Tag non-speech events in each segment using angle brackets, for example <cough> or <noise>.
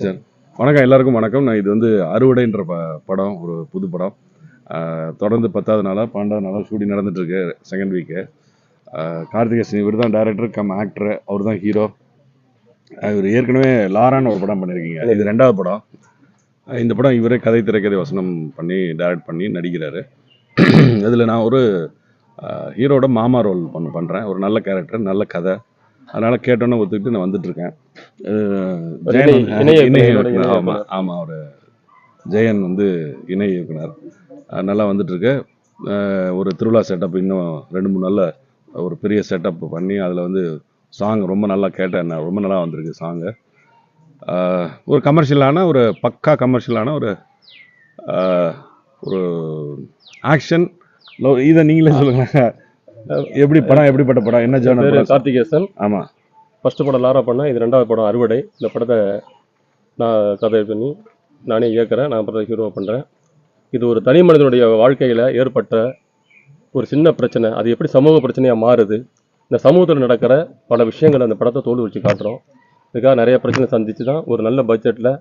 Sir வணக்கம் எல்லாருக்கும் வணக்கம். நான் இது வந்து அறுவடைன்ற ப படம் ஒரு புது படம். தொடர்ந்து பத்தாவது நாளாக பன்னெண்டாவது நாளாக ஷூட்டிங் நடந்துட்டுருக்கு செகண்ட் வீக்கு கார்த்திகேசன் இவர் தான் டேரக்டர் கம் ஆக்டர் அவர் தான் ஹீரோ இவர் ஏற்கனவே லாரான்னு ஒரு படம் பண்ணியிருக்கீங்க இது ரெண்டாவது படம். இந்த படம் இவரே கதை திரைக்கதை வசனம் பண்ணி டைரக்ட் பண்ணி நடிக்கிறாரு. <clears throat> அதில் நான் ஒரு ஹீரோட மாமா ரோல் பண்ண பண்ணுறேன் ஒரு நல்ல கேரக்டர் நல்ல கதை. அதனால் கேட்டோன்னே ஒத்துக்கிட்டு நான் வந்துட்டு இருக்கேன் அஹ் ஒரு ஜெயன் இணை- இயக்குனர், இயக்குனர். இணை ஆமா ஆமா ஒரு ஜெயன் வந்து இணை இயக்குனர். நல்லா வந்துட்டு இருக்கு அஹ் ஒரு திருவிழா செட்டப் இன்னும் ரெண்டு மூணு நல்ல ஒரு பெரிய செட்டப் பண்ணி அதில் வந்து சாங் ரொம்ப நல்லா கேட்டேன் நான். ரொம்ப நல்லா வந்திருக்கு சாங்கு ஒரு கமர்ஷியலான ஒரு பக்கா கமர்ஷியலான ஒரு ஒரு ஆக்ஷன் இதை நீங்களே சொல்லுங்களேன் அஹ் எப்படி படம் எப்படிப்பட்ட படம்? என்ன என் ஜானர் கார்த்திகேசன். ஆமாம் ஃபர்ஸ்ட் படம் லாரா பண்ணேன் இது ரெண்டாவது படம் அறுவடை. இந்த படத்தை நான் கதை பண்ணி நானே இயக்குறேன். நான் படத்தை ஹீரோ பண்ணுறேன் இது ஒரு தனி மனிதனுடைய வாழ்க்கையில் ஏற்பட்ட ஒரு சின்ன பிரச்சனை. அது எப்படி சமூக பிரச்சனையாக மாறுது? இந்த சமூகத்தில் நடக்கிற பல விஷயங்களை அந்த படத்தை தோல் வச்சு காட்டுறோம். இதுக்காக நிறைய பிரச்சனை சந்திச்சு தான் ஒரு நல்ல பட்ஜெட்டில்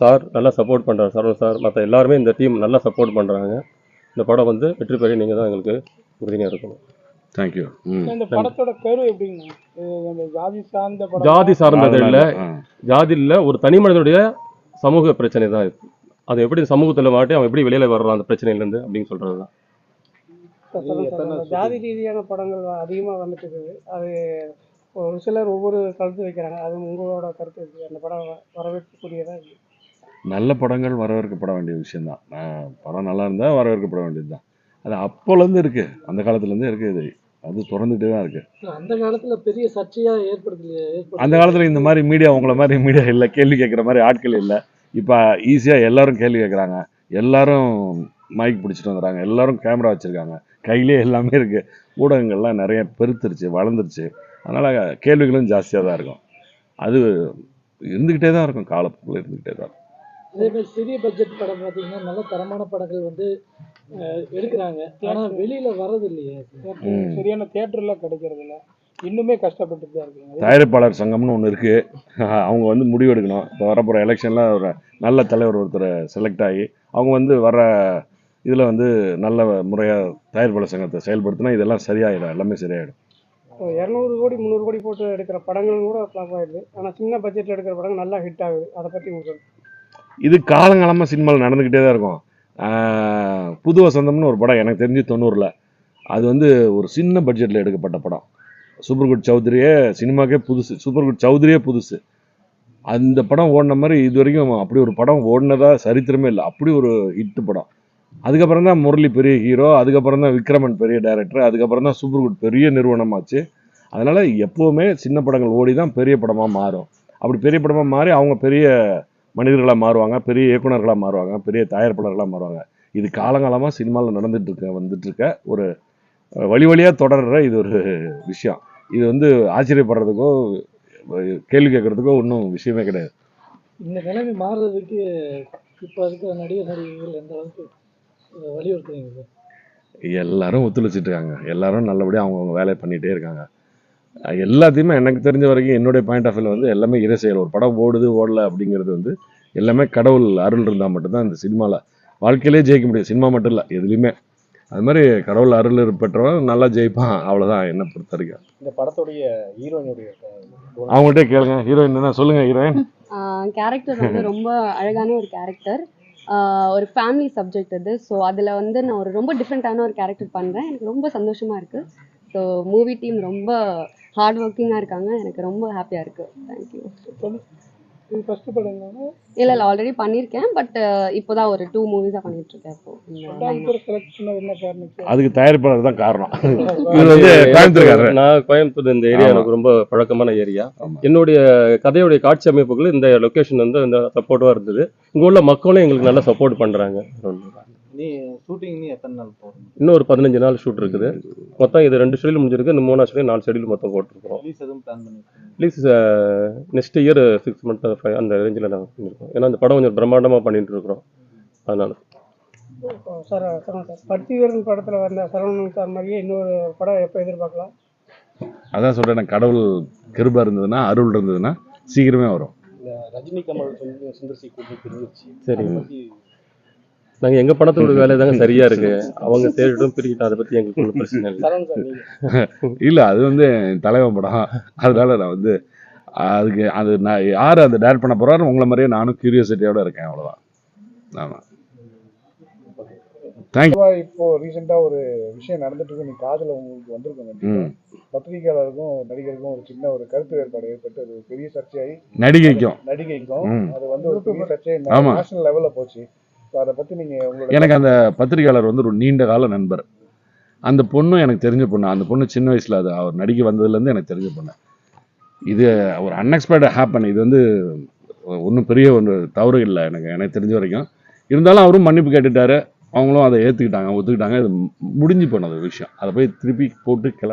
சார் நல்லா சப்போர்ட் பண்ணுறாரு சரவணன் சார் மற்ற எல்லாருமே இந்த டீம் நல்லா சப்போர்ட் பண்ணுறாங்க இந்த படம் வந்து வெற்றி பெற நீங்கள் தான் எங்களுக்கு உறுதியாக இருக்கணும். தேங்க்யூ ம். இந்த படத்தோட இது அந்த ஜாதி சார்ந்த படம். ஜாதி சார்ந்தது இல்லை. ஆ. ஜாதியில் ஒரு தனி மனிதனுடைய சமூக பிரச்சனை தான் இது. அது எப்படி சமூகத்தில் மாட்டி அவன் எப்படி வெளியில வர்றான் அந்த பிரச்சனையிலேருந்து அப்படின்னு சொல்றது தான் ஜாதி ரீதியான படங்கள் அதிகமா வந்துட்டு இருக்குது அது ஒரு சிலர் ஒவ்வொரு கருத்து வைக்கிறாங்க. அது உங்களோட கருத்து இருக்கு அந்த படம் வ- வரவேற்கக்கூடியதா இருக்கு நல்ல படங்கள் வரவேற்கப்பட வேண்டிய விஷயம்தான். படம் நல்லா இருந்தால் வரவேற்கப்பட வேண்டியது தான் அது அப்போலேருந்து இருக்குது அந்த காலத்துலேருந்து இருக்குது இது. அது தொடர்ந்துகிட்டே தான் இருக்குது அந்த காலத்துல பெரிய சர்ச்சையா ஏற்படுத்தலையே அந்த காலத்தில் இந்த மாதிரி மீடியா உங்களை மாதிரி மீடியா இல்லை கேள்வி கேட்குற மாதிரி ஆட்கள் இல்லை. இப்போ ஈஸியாக எல்லாரும் கேள்வி கேட்குறாங்க. எல்லாரும் மைக் பிடிச்சிட்டு வந்துடுறாங்க. எல்லாரும் கேமரா வச்சுருக்காங்க. கையிலே எல்லாமே இருக்குது ஊடகங்கள்லாம் நிறைய பெருத்துருச்சு வளர்ந்துருச்சு. அதனால் கேள்விகளும் ஜாஸ்தியாக தான் இருக்கும். அது இருந்துக்கிட்டே தான் இருக்கும். காலப்போக்கில் இருந்துக்கிட்டே தான் இருக்கும். அதே மாதிரி சிறிய பட்ஜெட் படம் பார்த்தீங்கன்னா நல்ல தரமான படங்கள் வந்து எடுக்கிறாங்க. ஆனா வெளியில வர்றது இல்லையே. சரியான தியேட்டர்ல கிடைக்கிறது இல்ல இன்னுமே கஷ்டப்பட்டு தான் இருக்காங்க. தயாரிப்பாளர் சங்கம்னு ஒன்று இருக்குது அவங்க வந்து முடிவெடுக்கணும் இப்போ வரப்போகிற எலெக்ஷனில் ஒரு நல்ல தலைவர் ஒருத்தர் செலக்ட் ஆகி அவங்க வந்து வர இதில் வந்து நல்ல முறையாக தயாரிப்பாளர் சங்கத்தை செயல்படுத்தினா இதெல்லாம் சரியாயிடும். எல்லாமே சரியாயிடும். இரநூறு கோடி முந்நூறு கோடி போட்டு எடுக்கிற படங்கள் கூட ஃப்ளாப் ஆயிடுது. ஆனா சின்ன பட்ஜெட்ல எடுக்கிற படங்கள் நல்லா ஹிட் ஆகுது. அதை பத்தி உங்களுக்கு இது காலங்காலமாக சினிமாவில் நடந்துக்கிட்டே தான் இருக்கும். புது வசந்தம்னு ஒரு படம் எனக்கு தெரிஞ்சு தொண்ணூறில். அது வந்து ஒரு சின்ன பட்ஜெட்டில் எடுக்கப்பட்ட படம். சூப்பர்குட் சௌத்ரியே சினிமாக்கே புதுசு. சூப்பர்குட் சௌத்ரியே புதுசு. அந்த படம் ஓடின மாதிரி இது வரைக்கும் அப்படி ஒரு படம் ஓடினதாக சரித்திரமே இல்லை. அப்படி ஒரு ஹிட்டு படம். அதுக்கப்புறம் தான் முரளி பெரிய ஹீரோ அதுக்கப்புறம் தான் விக்ரமன் பெரிய டைரக்டர் அதுக்கப்புறம் தான் சூப்பர்குட் பெரிய நிறுவனமாச்சு. அதனால் எப்போவுமே சின்ன படங்கள் ஓடி தான் பெரிய படமாக மாறும். அப்படி பெரிய படமாக மாறி அவங்க பெரிய மனிதர்களாக மாறுவாங்க பெரிய இயக்குனர்களாக மாறுவாங்க பெரிய தயாரிப்பாளர்களாக மாறுவாங்க. இது காலங்காலமாக சினிமாவில் நடந்துட்டு இருக்க வந்துட்டு இருக்க ஒரு வழி வழியாக தொடர்ற இது ஒரு விஷயம். இது வந்து ஆச்சரியப்படுறதுக்கோ கேள்வி கேட்கறதுக்கோ ஒன்றும் விஷயமே கிடையாது. இந்த நிலைமை மாறுறதுக்கு இப்போ இருக்கிற நடிகர் நடிகைகள் எந்த அளவுக்கு வலியுறுத்துறீங்க எல்லாரும் ஒத்துழைச்சிட்டு இருக்காங்க. எல்லாரும் நல்லபடியாக அவங்கவுங்க வேலையை பண்ணிகிட்டே இருக்காங்க. எல்லாத்தையுமே எனக்கு தெரிஞ்ச வரைக்கும் என்னுடைய பாயிண்ட் ஆஃப் வியூவில் வந்து எல்லாமே இறை செயல். ஒரு படம் ஓடுது ஓடல அப்படிங்கிறது வந்து எல்லாமே கடவுள் அருள் இருந்தால் மட்டும்தான் இந்த சினிமாவில் வாழ்க்கையிலே ஜெயிக்க முடியும். சினிமா மட்டும் இல்லை எதுலேயுமே. அது மாதிரி கடவுள் அருள் பெற்றவன் நல்லா ஜெயிப்பான். அவ்வளோதான் என்னை பொறுத்த வரைக்கும். இந்த படத்துடைய ஹீரோயினுடைய அவங்கள்ட்டே கேளுங்க. ஹீரோயின் என்ன? சொல்லுங்க ஹீரோயின் கேரக்டர் <laughs> வந்து ரொம்ப அழகான ஒரு கேரக்டர் ஒரு ஃபேமிலி சப்ஜெக்ட் அது ஸோ அதில் வந்து நான் ஒரு ரொம்ப டிஃப்ரெண்ட்டான ஒரு கேரக்டர் பண்ணுறேன் எனக்கு ரொம்ப சந்தோஷமாக இருக்குது ஸோ மூவி டீம் ரொம்ப ஹார்ட் ஒர்க்கிங்காக இருக்காங்க. எனக்கு ரொம்ப ஹாப்பியாக இருக்குது தேங்க்யூ இது ஃபர்ஸ்ட் படங்களா இல்லை இல்லை ஆல்ரெடி பண்ணியிருக்கேன் பட் இப்போ. தான் ஒரு டூ மூவிஸாக பண்ணிகிட்ருக்கேன் இப்போ அதுக்கு தயாரிப்பாளர் தான் காரணம். <laughs> இது வந்து நான் கோயம்புத்தூர் இந்த ஏரியா. எனக்கு ரொம்ப பழக்கமான ஏரியா. என்னுடைய கதையுடைய காட்சி அமைப்புகள் இந்த லொகேஷன் வந்து இந்த சப்போர்ட்டாக இருந்தது. இங்க உள்ள மக்களும் எங்களுக்கு நல்லா சப்போர்ட் பண்றாங்க. நீ ஷூட்டிங் நீ எத்தனை நாள் போகிறோம் இன்னும் ஒரு பதினஞ்சு நாள் ஷூட் இருக்குது. மொத்தம் இது ரெண்டு ஷெடியூல் முடிஞ்சிருக்கு. இந்த மூணாவது ஷெடியூல் நாலு ஷெடியூல் மொத்தம் போட்டிருக்கிறோம். ரிலீஸ் எதுவும் plan please next year six month அந்த ரேஞ்சில் நாங்கள் பண்ணியிருக்கோம் ஏன்னா இந்த படம் கொஞ்சம் பிரம்மாண்டமாக பண்ணிட்டு இருக்கிறோம். அதனால. சார் சரவணன் சார் படத்தில் வந்த சரவணன் சார் மாதிரியே இன்னொரு படம் எப்போ எதிர்பார்க்கலாம்? அதான் சொல்றேன் கடவுள் கிருபை இருந்ததுன்னா அருள் இருந்ததுன்னா சீக்கிரமே வரும். ரஜினி கமல் சொல்லி சுந்தர் சி கூட்டணி பிரிஞ்சிருச்சு. சரி எங்க பணத்தோட வேலை தாங்க சரியா இருக்கு. அவங்க தேடிட்டும் பிரிக்கிட்டோம் அதை பத்தி எங்களுக்கு ஒன்றும் பிரச்சனை இல்லை. <laughs> இல்லை அது வந்து தலைவன் படம். அதனால நான் வந்து அதுக்கு அது நான் யார் அதை டேரக்ட் பண்ண போகிறாரு உங்களை மாதிரியே நானும் கியூரியாசிட்டியோட இருக்கேன் அவ்வளோதான் ஆமாம் இப்போ ரீசெண்டா ஒரு விஷயம் நடந்துட்டு இருக்கு. நீ காதுல உங்களுக்கு வந்திருக்கும் பத்திரிகையாளருக்கும் நடிகருக்கும் ஒரு சின்ன ஒரு கருத்து வேறுபாடு ஏற்பட்டு அது ஒரு பெரிய சர்ச்சையாகி நடிகைக்கும். நடிகைக்கும். அது வந்து ஒரு பெரிய சர்ச்சை. நேஷனல் லெவல்ல போச்சு. அதை எனக்கு அந்த பத்திரிகையாளர் வந்து ஒரு நீண்ட கால நண்பர். அந்த பொண்ணும் எனக்கு தெரிஞ்ச பொண்ணு. அந்த பொண்ணு சின்ன வயசில் அது அவர் நடிக்க வந்ததுலேருந்து எனக்கு தெரிஞ்ச பொண்ணு. இது ஒரு அன்எக்ஸ்பெக்டட் ஹேப்பன் இது வந்து ஒன்றும் பெரிய ஒன்று தவறு இல்லை எனக்கு. எனக்கு தெரிஞ்ச வரைக்கும். இருந்தாலும் அவரும் மன்னிப்பு கேட்டுட்டாரு. அவங்களும் அதை ஏற்றுக்கிட்டாங்க ஒத்துக்கிட்டாங்க. இது முடிஞ்சு போனது விஷயம். அதை போய் திருப்பி போட்டு கிள